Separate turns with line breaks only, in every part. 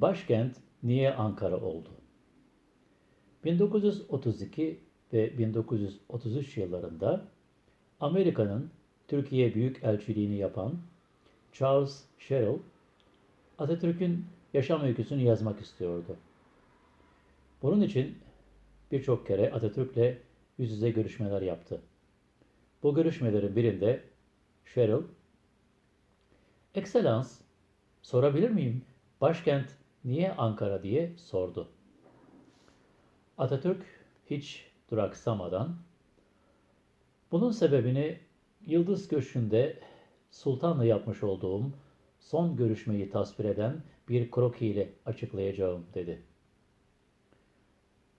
Başkent niye Ankara oldu? 1932 ve 1933 yıllarında Amerika'nın Türkiye Büyükelçiliğini yapan Charles Sherrill, Atatürk'ün yaşam öyküsünü yazmak istiyordu. Bunun için birçok kere Atatürk'le yüz yüze görüşmeler yaptı. Bu görüşmelerin birinde Sherrill, Excellence, sorabilir miyim? Başkent niye Ankara diye sordu. Atatürk hiç duraksamadan bunun sebebini Yıldız Köşkü'nde Sultan'la yapmış olduğum son görüşmeyi tasvir eden bir kroki ile açıklayacağım dedi.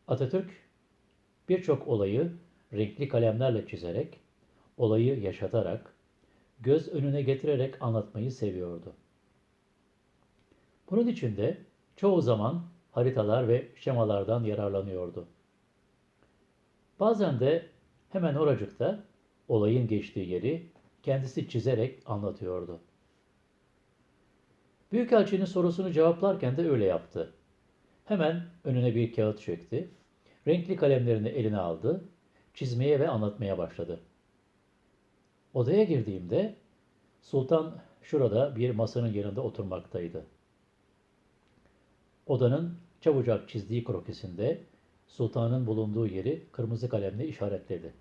Atatürk birçok olayı renkli kalemlerle çizerek, olayı yaşatarak, göz önüne getirerek anlatmayı seviyordu. Bunun için de çoğu zaman haritalar ve şemalardan yararlanıyordu. Bazen de hemen oracıkta olayın geçtiği yeri kendisi çizerek anlatıyordu. Büyükelçinin sorusunu cevaplarken de öyle yaptı. Hemen önüne bir kağıt çekti, renkli kalemlerini eline aldı, çizmeye ve anlatmaya başladı. Odaya girdiğimde Sultan şurada bir masanın yanında oturmaktaydı. Odanın çabucak çizdiği krokisinde sultanın bulunduğu yeri kırmızı kalemle işaretledi.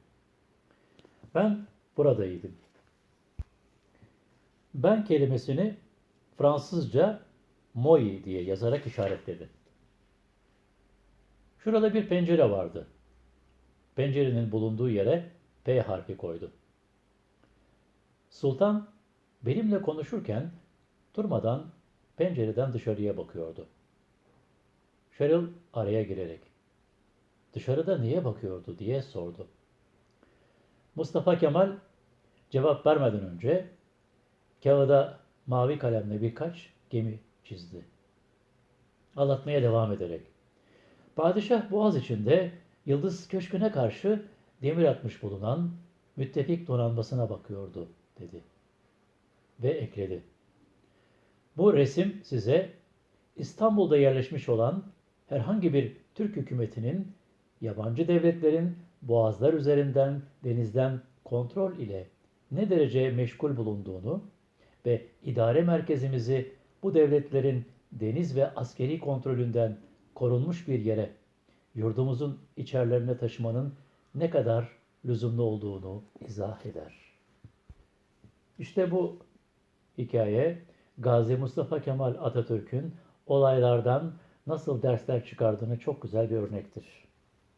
Ben buradaydım. Ben kelimesini Fransızca moi diye yazarak işaretledi. Şurada bir pencere vardı. Pencerenin bulunduğu yere P harfi koydu. Sultan benimle konuşurken durmadan pencereden dışarıya bakıyordu. Cheryl araya girerek dışarıda niye bakıyordu diye sordu. Mustafa Kemal cevap vermeden önce kağıda mavi kalemle birkaç gemi çizdi. Anlatmaya devam ederek. Padişah Boğaz içinde Yıldız Köşkü'ne karşı demir atmış bulunan müttefik donanmasına bakıyordu dedi. Ve ekledi. Bu resim size İstanbul'da yerleşmiş olan herhangi bir Türk hükümetinin yabancı devletlerin boğazlar üzerinden denizden kontrol ile ne derece meşgul bulunduğunu ve idare merkezimizi bu devletlerin deniz ve askeri kontrolünden korunmuş bir yere yurdumuzun içerlerine taşımanın ne kadar lüzumlu olduğunu izah eder. İşte bu hikaye Gazi Mustafa Kemal Atatürk'ün olaylardan nasıl dersler çıkardığını çok güzel bir örnektir.